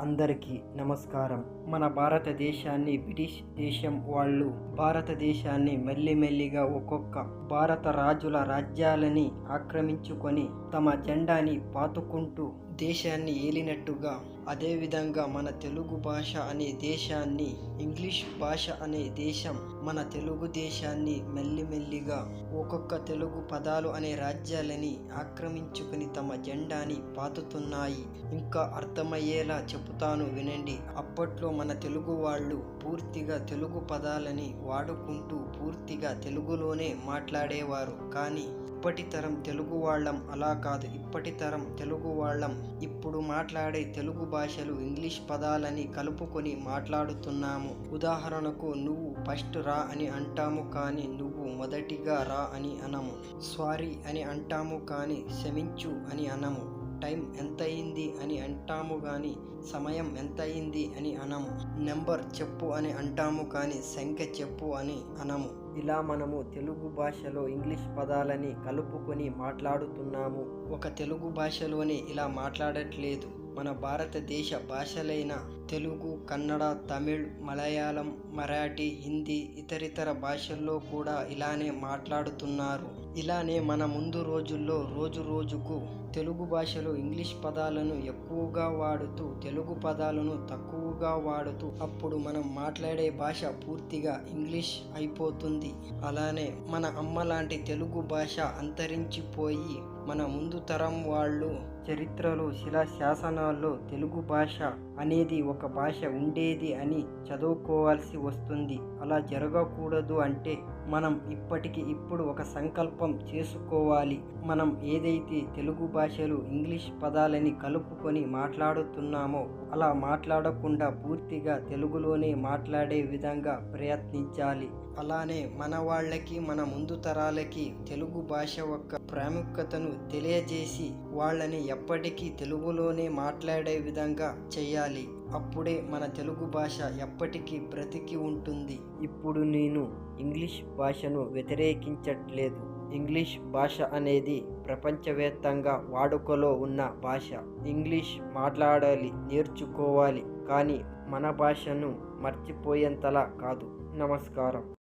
అందరికీ నమస్కారం. మన భారతదేశాన్ని బ్రిటిష్ దేశం వాళ్ళు భారతదేశాన్ని మెల్లిమెల్లిగా ఒక్కొక్క భారత రాజుల రాజ్యాలని ఆక్రమించుకొని తమ జెండాని పాతుకుంటూ దేశాన్ని ఏలినట్టుగా అదేవిధంగా మన తెలుగు భాష అనే దేశాన్ని ఇంగ్లీష్ భాష అనే దేశం మన తెలుగు దేశాన్ని మెల్లిమెల్లిగా ఒక్కొక్క తెలుగు పదాలు అనే రాజ్యాలని ఆక్రమించుకుని తమ జెండాని పాతుతున్నాయి. ఇంకా అర్థమయ్యేలా చెబుతాను వినండి. అప్పట్లో మన తెలుగు వాళ్ళు పూర్తిగా తెలుగు పదాలని వాడుకుంటూ పూర్తిగా తెలుగులోనే మాట్లాడేవారు. కానీ ఇప్పటి తరం తెలుగు వాళ్ళం అలా కాదు. ఇప్పటి తరం తెలుగు వాళ్ళం ఇప్పుడు మాట్లాడే తెలుగు భాష భాషలు ఇంగ్లీష్ పదాలని కలుపుకొని మాట్లాడుతున్నాము. ఉదాహరణకు నువ్వు ఫస్ట్ రా అని అంటాము కానీ నువ్వు మొదటిగా రా అని అనము. సారీ అని అంటాము కానీ క్షమించు అని అనము. టైం ఎంత అయింది అని అంటాము కానీ సమయం ఎంత అయింది అని అనము. నెంబర్ చెప్పు అని అంటాము కానీ సంఖ్య చెప్పు అని అనము. ఇలా మనము తెలుగు భాషలో ఇంగ్లీష్ పదాలని కలుపుకొని మాట్లాడుతున్నాము. ఒక తెలుగు భాషలోనే ఇలా మాట్లాడట్లేదు. మన భారతదేశ భాషలైన తెలుగు కన్నడ తమిళ్ మలయాళం మరాఠీ హిందీ ఇతరితర భాషల్లో కూడా ఇలానే మాట్లాడుతున్నారు. ఇలానే మన ముందు రోజుల్లో రోజు రోజుకు తెలుగు భాషలో ఇంగ్లీష్ పదాలను ఎక్కువగా వాడుతూ తెలుగు పదాలను తక్కువగా వాడుతూ అప్పుడు మనం మాట్లాడే భాష పూర్తిగా ఇంగ్లీష్ అయిపోతుంది. అలానే మన అమ్మ లాంటి తెలుగు భాష అంతరించిపోయి మన ముందు తరం వాళ్ళు చరిత్రలో శిలా శాసనాల్లో తెలుగు భాష అనేది ఒక భాష ఉండేది అని చదువుకోవాల్సి వస్తుంది. అలా జరగకూడదు అంటే మనం ఇప్పటికి ఇప్పుడు ఒక సంకల్పం చేసుకోవాలి. మనం ఏదైతే తెలుగు భాషలు ఇంగ్లీష్ పదాలని కలుపుకొని మాట్లాడుతున్నామో అలా మాట్లాడకుండా పూర్తిగా తెలుగులోనే మాట్లాడే విధంగా ప్రయత్నించాలి. అలానే మన వాళ్ళకి మన ముందు తరాలకి తెలుగు భాష యొక్క ప్రాముఖ్యతను తెలియజేసి వాళ్ళని ఎప్పటికీ తెలుగులోనే మాట్లాడే విధంగా చేయాలి అప్పుడే మన తెలుగు భాష ఎప్పటికీ బ్రతికి ఉంటుంది. ఇప్పుడు నేను ఇంగ్లీష్ భాషను వ్యతిరేకించట్లేదు. ఇంగ్లీష్ భాష అనేది ప్రపంచవ్యాప్తంగా వాడుకలో ఉన్న భాష. ఇంగ్లీష్ మాట్లాడాలి నేర్చుకోవాలి కానీ మన భాషను మర్చిపోయేంతలా కాదు. నమస్కారం.